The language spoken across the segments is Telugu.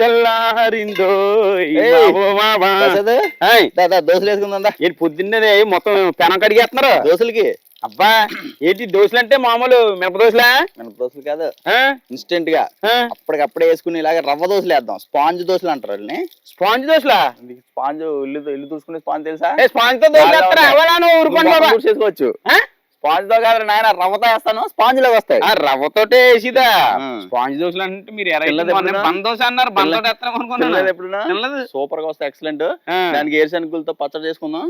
తెల్లారిందో. ఏంటి దోశలు వేసుకుందా పొద్దున్నే మొత్తం పెనం కడిగేస్తున్నారు? దోశలకి. అబ్బా ఏంటి దోశలు అంటే మామూలు మిరప దోశలా? మన దోశలు కాదు? ఇన్స్టెంట్గా? అప్పటికప్పుడే వేసుకుని ఇలాగ రవ్వ దోశలు వేద్దాం. స్పాంజ్ దోశలు అంటారు వాళ్ళని. స్పాంజ్ దోశలా? స్పాంజ్ ఇల్లు ఇల్లు చూసుకునే స్పాంజ్ తెలుసా? స్పాంజ్తో దోశ చాలా వేస్తారా? ఉంటాయి. ఎవరా నువ్వు ఊరుకోండి నువ్వు బాబా. మొత్తం చేసుకోవచ్చు? స్పాంజ్తో కాదు నాయన రవ్వతో వేస్తాను స్పాంజ్ లాగా వస్తాయి ఆ, రవ్వతోటే వేసిదా. స్పాంజ్ దోశలు అంటే మీరు ఎర్ర తినలేదు మొన్న ఎప్పుడైనా? బంద్ దోశ అన్నారు బంద్ తినలేదు. తోటి వేస్తారా అనుకున్నాను తినలేదు ఎప్పుడున్నా తినలేదు. సూపర్గా వస్తాయి ఎక్సలెంట్. దానికి ఏరుశనగులతో పచ్చడి చేసుకుందాం.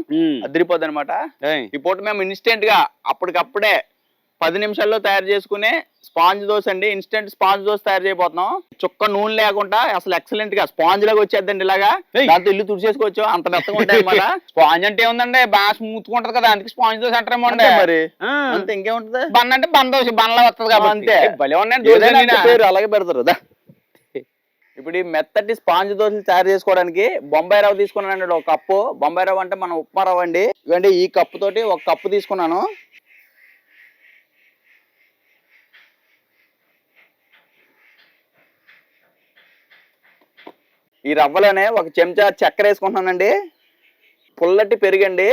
అదిరిపోద్ది అనమాట. ఈ పూట మేము ఇన్స్టెంట్గా అప్పటికప్పుడే పది నిమిషాల్లో తయారు చేసుకునే స్పాంజ్ దోశ అండి. ఇన్స్టెంట్ స్పాంజ్ దోశ తయారు చేయబోతున్నాం. చుక్క నూనె లేకుండా అసలు ఎక్సలెంట్గా స్పాంజ్ లాగా వచ్చేద్దండి ఇలాగా. దాంతో ఇల్లు తుడిచేసుకోవచ్చు. అంత మెత్తగా ఉంటాయి అనమాట స్పాంజ్ అంటే ఏముందండి? బాగా స్మూత్గా ఉంటది కదా. అందుకే స్పాంజ్ దోశ అంటారేమో అండి. మరి. అంతే ఇంకేముంటది? బన్ అంటే బంద్ దోశ. బండ్లా వస్తుంది కాబట్టి. అంతే. భలే ఉన్నాయండి అలాగే పెడతారు. ఇప్పుడు ఈ మెత్తటి స్పాంజ్ దోశలు తయారు చేసుకోవడానికి బొంబాయి రవ్వ తీసుకున్నానండి. ఒక కప్పు. బొంబాయి రవ్వ అంటే మనం ఉప్మా రవ్వ అండి. ఇవ్వండి ఈ కప్పు తోటి ఒక కప్పు తీసుకున్నాను. ఈ రవ్వలోనే ఒక చెంచా చక్కెర వేసుకుంటున్నానండి పుల్లటి పెరుగండి.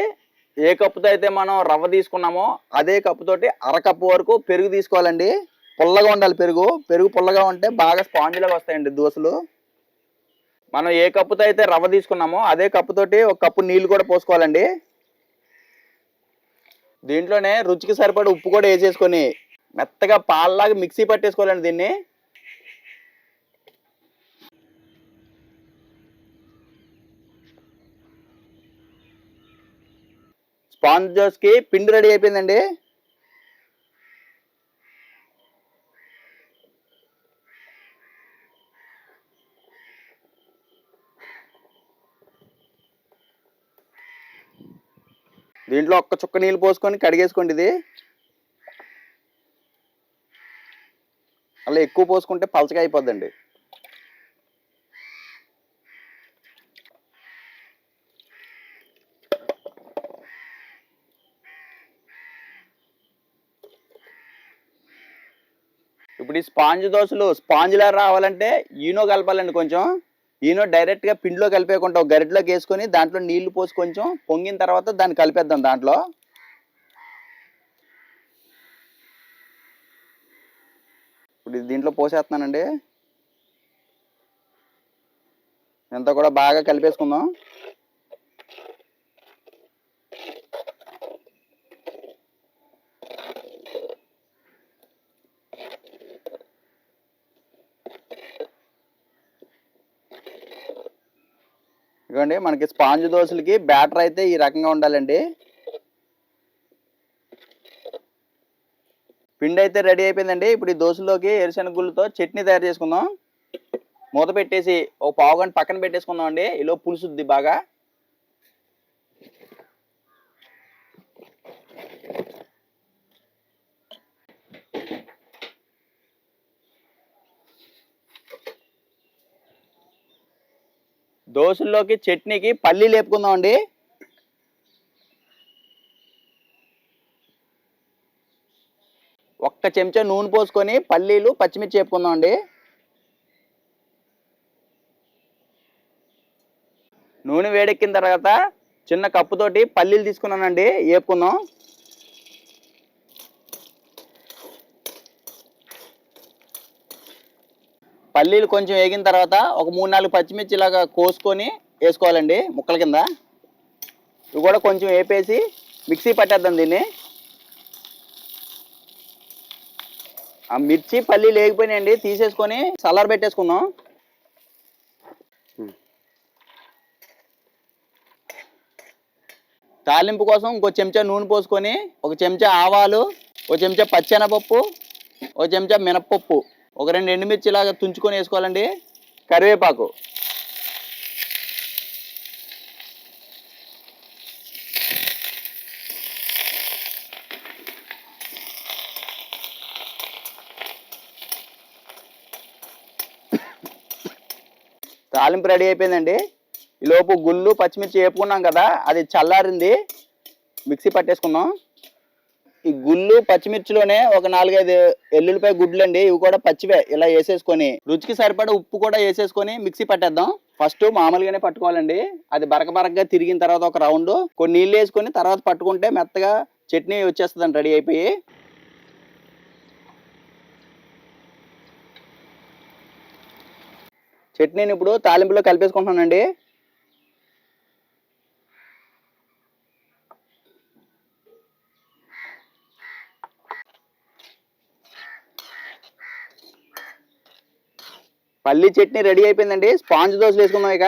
ఏ కప్పుతో అయితే మనం రవ్వ తీసుకున్నామో అదే కప్పుతోటి అర కప్పు వరకు పెరుగు తీసుకోవాలండి. పుల్లగా ఉండాలి పెరుగు. పెరుగు పుల్లగా ఉంటే బాగా స్పాంజిలాగా వస్తాయండి దోశలు. మనం ఏ కప్పుతో అయితే రవ్వ తీసుకున్నామో అదే కప్పుతోటి ఒక కప్పు నీళ్ళు కూడా పోసుకోవాలండి. దీంట్లోనే రుచికి సరిపడి ఉప్పు కూడా వేసేసుకొని మెత్తగా పాల్లాగా మిక్సీ పట్టేసుకోవాలండి దీన్ని. స్పాంజ్కి పిండి రెడీ అయిపోయిందండి. దీంట్లో ఒక్క చుక్క నీళ్ళు పోసుకొని కడిగేసుకోండి ఇది. అలా ఎక్కువ పోసుకుంటే పలచగా అయిపోద్దండి. ఇప్పుడు ఈ స్పాంజ్ దోశలు స్పాంజ్లా రావాలంటే ఈనో కలపాలండి కొంచెం. ఈనో డైరెక్ట్గా పిండిలో కలిపేయకుండా ఒక గరిటలోకి వేసుకొని దాంట్లో నీళ్ళు పోసి కొంచెం పొంగిన తర్వాత దాన్ని కలిపేద్దాం దాంట్లో. ఇప్పుడు ఇది దీంట్లో పోసేస్తున్నానండి. ఎంత కూడా బాగా కలిపేసుకుందాం. ఇదిగోండి మనకి స్పాంజ్ దోశలకి బ్యాటర్ అయితే ఈ రకంగా ఉండాలండి. పిండి అయితే రెడీ అయిపోయిందండి. ఇప్పుడు ఈ దోశలోకి ఎరిశనగుళ్ళతో చట్నీ తయారు చేసుకుందాం. మూత పెట్టేసి ఒక పావు గంట పక్కన పెట్టేసుకుందాం అండి ఇలా పులుసుద్ది బాగా. దోశల్లోకి చట్నీకి పల్లి లేపుకుందాం అండి ఒక్క చెంచా నూనె పోసుకొని పల్లీలు పచ్చిమిర్చి వేపుకుందాం అండి నూనె వేడెక్కిన తర్వాత చిన్న కప్పుతోటి పల్లీలు తీసుకున్నానండి వేపుకుందాం. పల్లీలు కొంచెం వేగిన తర్వాత ఒక మూడు నాలుగు పచ్చిమిర్చి ఇలాగా కోసుకొని వేసుకోవాలండి ముక్కల కింద. ఇవి కూడా కొంచెం వేపేసి మిక్సీ పట్టేద్దాం దీన్ని. ఆ మిర్చి పల్లీలు వేగిపోయినాయండి తీసేసుకొని సలార్ పెట్టేసుకుందాం. తాలింపు కోసం ఇంకో చెంచా నూనె పోసుకొని ఒక చెంచా ఆవాలు ఒక చెంచా పచ్చెనపప్పు ఒక చెంచా మినప్పప్పు. ఒక రెండు ఎండుమిర్చి ఇలాగా తుంచుకొని వేసుకోవాలండి. కరివేపాకు. తాలింపు రెడీ అయిపోయిందండి. ఈ లోపు గుళ్ళు పచ్చిమిర్చి వేపుకున్నాం కదా అది చల్లారింది. మిక్సీ పట్టేసుకుందాం. ఈ గుళ్ళు పచ్చిమిర్చిలోనే ఒక నాలుగైదు ఎల్లుల్లిపాయ గుడ్లు అండి ఇవి కూడా పచ్చివే. ఇలా వేసేసుకొని రుచికి సరిపడా ఉప్పు కూడా వేసేసుకొని మిక్సీ పట్టేద్దాం. ఫస్ట్ మామూలుగానే పట్టుకోవాలండి. అది బరక బరకగా తిరిగిన తర్వాత ఒక రౌండ్. కొన్ని నీళ్ళు వేసుకొని తర్వాత పట్టుకుంటే మెత్తగా చట్నీ వచ్చేస్తుందండి రెడీ అయిపోయి. చట్నీని ఇప్పుడు తాలింపులో కలిపేసుకుంటున్నానండి. పల్లి చట్నీ రెడీ అయిపోయిందండి. స్పాంజ్ దోశలు వేసుకుందాం ఇక.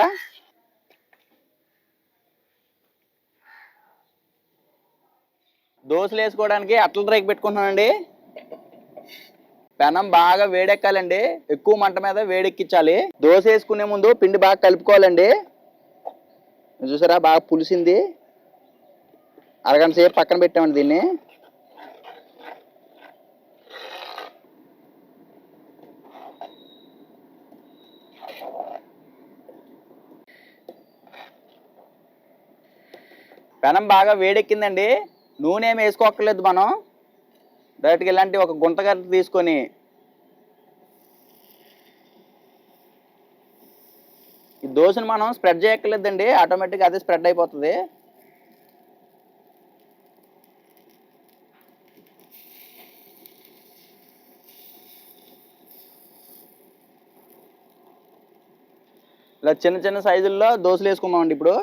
దోశలు వేసుకోవడానికి అట్ల రేక్ పెట్టుకుంటున్నానండి. పెనం బాగా వేడెక్కాలండి. ఎక్కువ మంట మీద వేడెక్కించాలి. దోశ వేసుకునే ముందు పిండి బాగా కలుపుకోవాలండి. చూసారా? బాగా పులిసింది. అరగంట సేపు పక్కన పెట్టామండి దీన్ని. పెనం బాగా వేడెక్కిందండి. నూనె ఏమి వేసుకోక్కర్లేదు మనం. డైరెక్ట్గా ఇలాంటి ఒక గుంటగడ్డ తీసుకొని ఈ దోశను మనం స్ప్రెడ్ చేయక్కర్లేదండి. ఆటోమేటిక్గా అదే స్ప్రెడ్ అయిపోతుంది. ఇలా చిన్న చిన్న సైజుల్లో దోశలు వేసుకుందామండి ఇప్పుడు.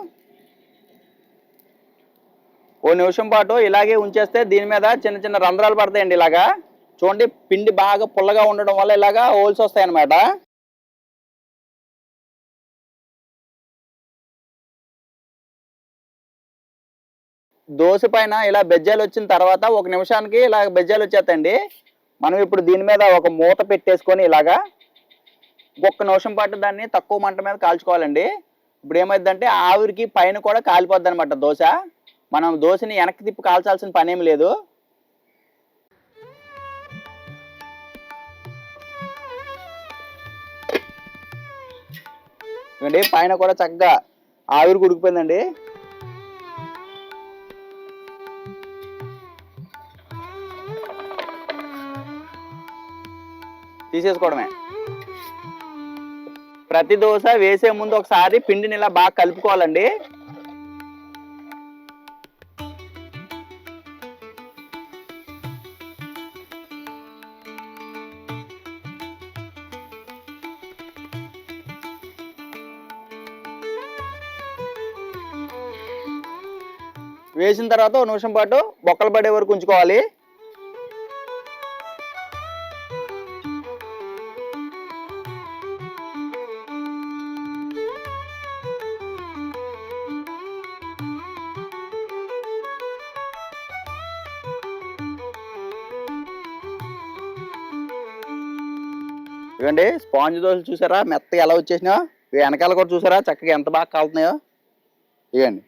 నిమిషం పాటు ఇలాగే ఉంచేస్తే దీని మీద చిన్న చిన్న రంధ్రాలు పడతాయండి ఇలాగా. చూడండి పిండి బాగా పుల్లగా ఉండడం వల్ల ఇలాగా హోల్స్ వస్తాయి అన్నమాట దోశ పైన ఇలా బెజ్జాలు వచ్చిన తర్వాత ఒక నిమిషానికి ఇలా బెజ్జాలు వచ్చేస్తాయండి. మనం ఇప్పుడు దీని మీద ఒక మూత పెట్టేసుకొని ఇలాగా ఒక్క నిమిషం పాటు దాన్ని తక్కువ మంట మీద కాల్చుకోవాలండి. ఇప్పుడు ఏమైందంటే ఆవిరికి పైన కూడా కాలిపోద్ది అనమాట దోశ. మనం దోశని వెనక్కి తిప్పి కాల్చాల్సిన పనేం లేదు. ఇవ్వండి పైన కూడా చక్కగా ఆవిరి ఉడికిపోయిందండి. తీసేసుకోవడమే. ప్రతి దోశ వేసే ముందు ఒకసారి పిండిని ఇలా బాగా కలుపుకోవాలండి. వేసిన తర్వాత ఒక నిమిషం పాటు బొక్కలు పడే వరకు ఉంచుకోవాలి. ఇవ్వండి స్పాంజ్ దోశలు చూసారా? మెత్తగా ఎలా వచ్చేసినా వెనకాల కూడా చూసారా? చక్కగా ఎంత బాగా కాలుతున్నాయో? ఇవ్వండి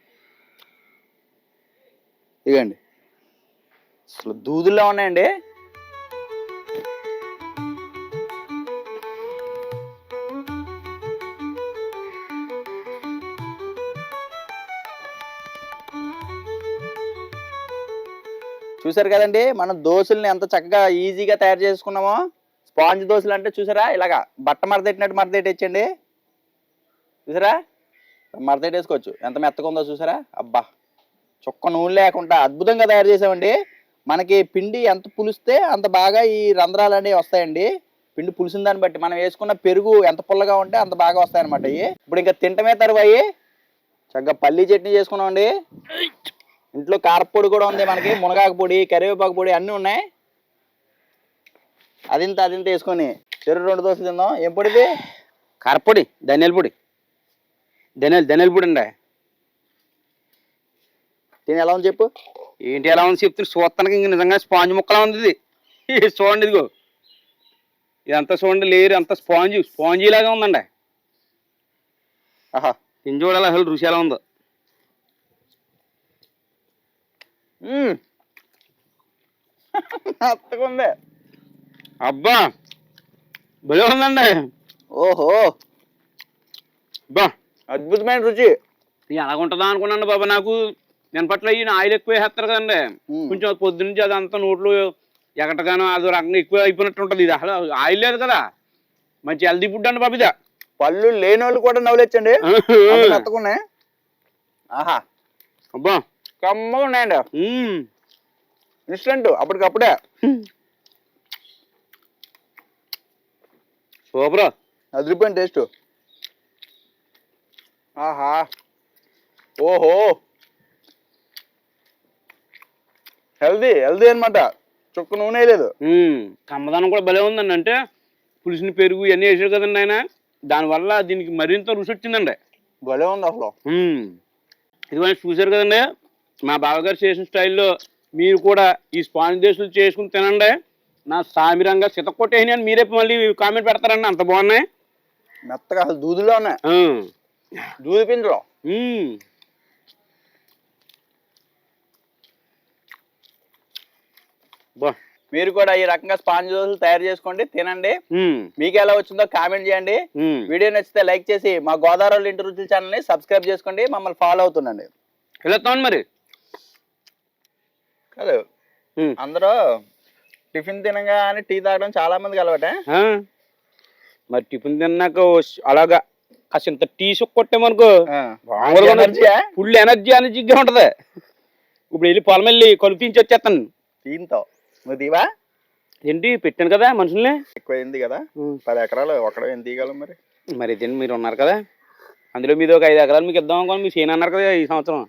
ఇవ్వండి అసలు దూదుల్లో ఉన్నాయండి. చూసారు కదండి మనం దోశల్ని ఎంత చక్కగా ఈజీగా తయారు చేసుకున్నామో. స్పాంజ్ దోశలు అంటే చూసారా ఇలాగా బట్ట మరదెట్టినట్టు మరదెట్టేచ్చండి చూసారా? మరదెట్టేసుకోవచ్చు. ఎంత మెత్తగా ఉందో చూసారా? అబ్బా! చుక్క నూనె లేకుండా అద్భుతంగా తయారు చేసామండి. మనకి పిండి ఎంత పులిస్తే అంత బాగా ఈ రంధ్రాలు అనేవి వస్తాయండి. పిండి పులిసిన దాన్ని బట్టి మనం వేసుకున్న పెరుగు ఎంత పుల్లగా ఉంటే అంత బాగా వస్తాయన్నమాట ఇవి ఇప్పుడు ఇంకా తింటమే తరువాయి. చక్కగా పల్లీ చట్నీ చేసుకున్నామండి. ఇంట్లో కారపొడి కూడా ఉంది మనకి మునగాకు పొడి కరివేపాకు పొడి అన్నీ ఉన్నాయి. అదింత అదింత వేసుకొని చెరు రెండు దోశలు తిందాం. ఏం పొడిది? కారపొడి ధనియాల పొడి. ధనియాలు ధనియాల పొడి అండి. తిని ఎలా ఉంది చెప్పు? ఏంటి ఎలా ఉంది చెప్తున్నా? చూస్తానికి ఇంక నిజంగా స్పాంజ్ ముక్కలా ఉంది ఇది. చూడండి ఇదిగో. ఇదంతా చూడండి లేరు అంత స్పాంజ్ స్పాంజీ లాగా ఉందండి. ఆహా. తిని చూడాలి అసలు రుచి ఎలా ఉందో. ఉంది. అబ్బా భలే ఉందండి. ఓహో. అబ్బా. అద్భుతమైన రుచి. ఎలాగుంటుందా అనుకున్నాను బాబా నాకు. నేను పట్ల ఈయన ఆయిల్ ఎక్కువ వేసేస్తారు కదండి. కొంచెం పొద్దు నుంచి అదంతా నోట్లో ఎగటగానో అదో రకంగా ఎక్కువ అయిపోయినట్టు ఉంటుంది. ఇది అసలు ఆయిల్ లేదు కదా. మంచి హెల్దీ ఫుడ్ అండి బాబు పళ్ళు లేని వాళ్ళు కూడా నవ్వులేచ్చండి. మెత్తకున్నాయి ఆహా. అబ్బా. కమ్మగా ఉన్నాయండి. ఇన్స్టెంట్ అప్పటికప్పుడే. సూపర్. అదిరిపోయిన టేస్ట్. ఆహా. ఓహో. హెల్దీ హెల్దీ అన్నమాట. చుక్క నూనె లేదు. మ్మ్. కమ్మదనం కూడా భలే ఉందండి. అంటే పులిసిన పెరుగు ఇవన్నీ వేసాడు కదండి ఆయన. దానివల్ల దీనికి మరింత రుచి వచ్చిందండి. భలే ఉంది అసలు. మ్మ్. ఇదిగో చూశారు కదండి. మా బావగారు చేసిన స్టైల్లో మీరు కూడా ఈ స్పాంజ్ దేశాలు చేసుకుని తినండి. నా సామిరంగా సితకొట్టేసి అని మీరే మళ్ళీ కామెంట్ పెడతారండి. అంత బాగున్నాయి. మెత్తగా అసలు దూదులో ఉన్నాయి. ఆ. దూది పిండిలో మ్మ్. బా మీరు కూడా ఈ రకంగా స్పాంజ్ దోశలు తయారు చేసుకోండి తినండి. మీకు ఎలా వచ్చిందో కామెంట్ చేయండి. వీడియో నచ్చితే లైక్ చేసి మా గోదావరి ఇంటి రుచుల ఛానల్ని సబ్స్క్రైబ్ చేసుకోండి మమ్మల్ని ఫాలో అవుతుండండి. వెళ్తామండి మరి? కాదు. అందరూ టిఫిన్ తినగా అని టీ తాగడం చాలా మందికి అలవాటే? మరి టిఫిన్ తిన్నాక అలాగా కాసింత టీ కొట్టామనుకో? ఫుల్ ఎనర్జీ ఎనర్జీగా ఉంటది. ఇప్పుడు వెళ్ళి పొలం వెళ్ళి కలుపు తీయించి వచ్చేస్తాను దీంతో నువ్వు దీవా? ఏంటి పెట్టాను కదా మనుషుల్ని? ఎక్కువైంది కదా. పది ఎకరాలు ఒకడ ఏం తీయగలం మరి? మరి ఇదేంటి మీరు ఉన్నారు కదా. అందులో మీది ఒక ఐదు ఎకరాలు మీకు ఇద్దాం అనుకోని మీరు చేయను అన్నారు కదా ఈ సంవత్సరం.